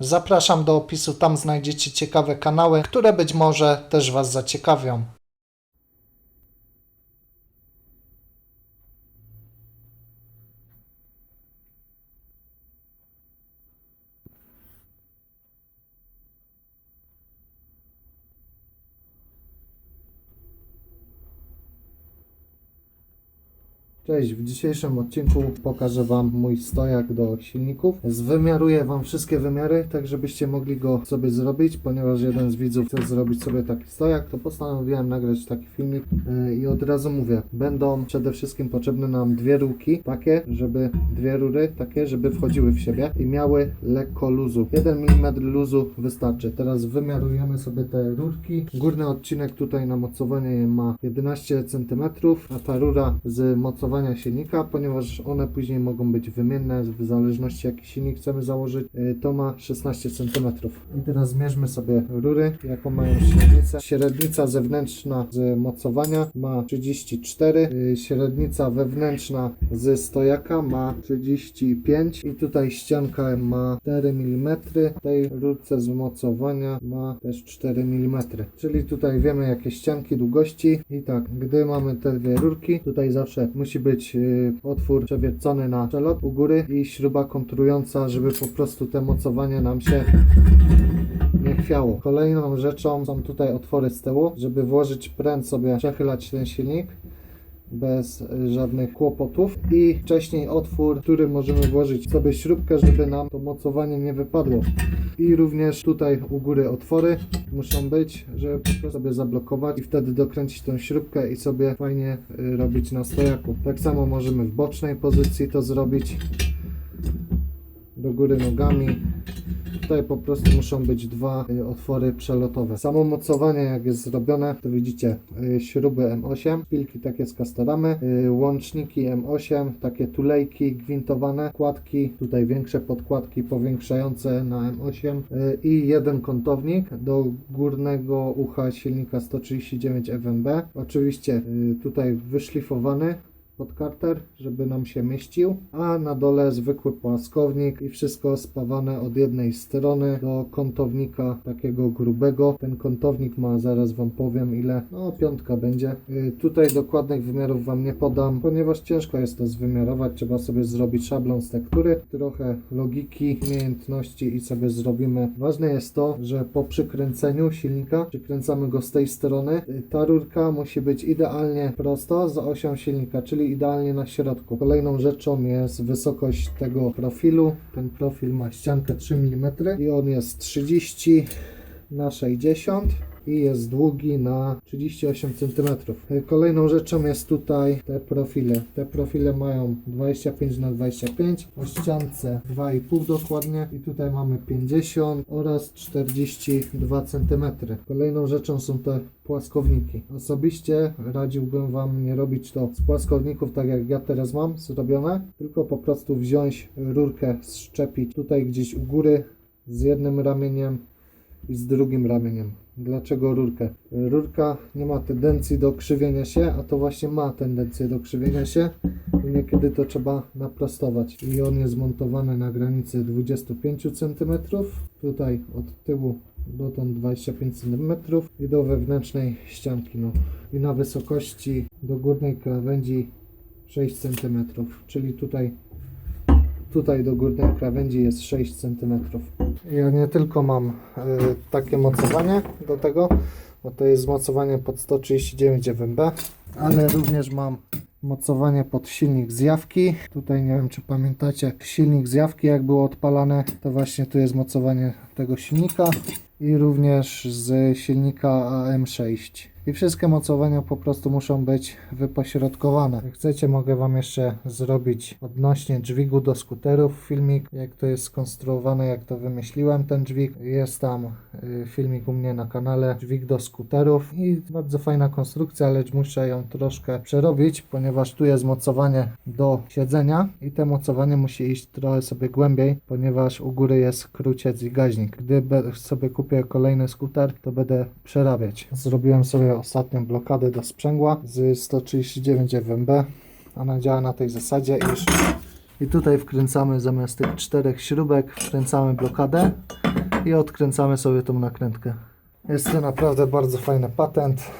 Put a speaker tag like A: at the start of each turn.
A: Zapraszam do opisu, tam znajdziecie ciekawe kanały, które być może też Was zaciekawią. Cześć, w dzisiejszym odcinku pokażę Wam mój stojak do silników. Zwymiaruję Wam wszystkie wymiary, tak żebyście mogli go sobie zrobić, ponieważ jeden z widzów chce zrobić sobie taki stojak, to postanowiłem nagrać taki filmik Yy, i od razu mówię, będą przede wszystkim potrzebne nam dwie rurki, takie, żeby dwie rury, takie, żeby wchodziły w siebie i miały lekko luzu. 1 mm luzu wystarczy. Teraz wymiarujemy sobie te rurki. Górny odcinek tutaj na mocowanie ma 11 cm, a ta rura z silnika, ponieważ one później mogą być wymienne w zależności jaki silnik chcemy założyć, y, to ma 16 cm. I teraz zmierzmy sobie rury, jaką mają średnicę. Średnica zewnętrzna z mocowania ma 34, y, średnica wewnętrzna ze stojaka ma 35 i tutaj ścianka ma 4 mm. W tej rurce z mocowania ma też 4 mm. Czyli tutaj wiemy jakie ścianki, długości i tak, gdy mamy te dwie rurki, tutaj zawsze musi być y, otwór przewiercony na przelot u góry i śruba kontrująca, żeby po prostu te mocowanie nam się nie chwiało. Kolejną rzeczą są tutaj otwory z tyłu, żeby włożyć pręt sobie, przechylać ten silnik bez y, żadnych kłopotów i wcześniej otwór, który możemy włożyć sobie śrubkę, żeby nam to mocowanie nie wypadło. I również tutaj u góry otwory muszą być, żeby po prostu sobie zablokować i wtedy dokręcić tą śrubkę i sobie fajnie y, robić na stojaku. Tak samo możemy w bocznej pozycji to zrobić do góry nogami. Tutaj po prostu muszą być dwa y, otwory przelotowe. Samo mocowanie jak jest zrobione, to widzicie y, śruby M8, pilki takie z kastoramy, y, łączniki M8, takie tulejki gwintowane, kładki, tutaj większe podkładki powiększające na M8 y, i jeden kątownik do górnego ucha silnika 139 FMB. Oczywiście tutaj wyszlifowany pod karter, żeby nam się mieścił, a na dole zwykły płaskownik i wszystko spawane od jednej strony do kątownika takiego grubego. Ten kątownik ma, zaraz Wam powiem ile, no piątka będzie. Yy, tutaj dokładnych wymiarów Wam nie podam, ponieważ ciężko jest to zwymiarować, trzeba sobie zrobić szablon z tektury, trochę logiki, umiejętności i sobie zrobimy. Ważne jest to, że po przykręceniu silnika, przykręcamy go z tej strony, yy, ta rurka musi być idealnie prosto za osią silnika, czyli idealnie na środku. Kolejną rzeczą jest wysokość tego profilu. Ten profil ma ściankę 3 mm i on jest 30 na 60 i jest długi na 38 cm. Kolejną rzeczą jest tutaj te profile. Te profile mają 25 na 25 o ściance 2,5 dokładnie i tutaj mamy 50 oraz 42 cm. Kolejną rzeczą są te płaskowniki. Osobiście radziłbym Wam nie robić to z płaskowników tak jak ja teraz mam zrobione, tylko po prostu wziąć rurkę, szczepić tutaj gdzieś u góry z jednym ramieniem i z drugim ramieniem. Dlaczego rurkę? Rurka nie ma tendencji do krzywienia się, a to właśnie ma tendencję do krzywienia się i niekiedy to trzeba naprostować. I on jest montowany na granicy 25 cm, tutaj od tyłu dotąd 25 cm i do wewnętrznej ścianki. No. I na wysokości do górnej krawędzi 6 cm, czyli tutaj Tutaj do górnej krawędzi jest 6 cm. Ja nie tylko mam y, takie mocowanie do tego, bo to jest mocowanie pod 139 FMB, ale również mam mocowanie pod silnik z jawki. Tutaj nie wiem czy pamiętacie, silnik z jawki jak było odpalane, to właśnie tu jest mocowanie tego silnika i również z silnika AM6. I wszystkie mocowania po prostu muszą być wypośrodkowane. Jak chcecie, mogę Wam jeszcze zrobić odnośnie dźwigu do skuterów filmik, jak to jest skonstruowane, jak to wymyśliłem ten dźwig. Jest tam y, filmik u mnie na kanale, dźwig do skuterów i bardzo fajna konstrukcja, lecz muszę ją troszkę przerobić, ponieważ tu jest mocowanie do siedzenia i te mocowanie musi iść trochę sobie głębiej, ponieważ u góry jest kruciec i gaźnik. Gdy sobie kupię kolejny skuter, to będę przerabiać. Zrobiłem sobie ostatnią blokadę do sprzęgła z 139 FMB. Ona działa na tej zasadzie, iż i tutaj wkręcamy zamiast tych czterech śrubek, wkręcamy blokadę i odkręcamy sobie tą nakrętkę. Jest to naprawdę bardzo fajny patent.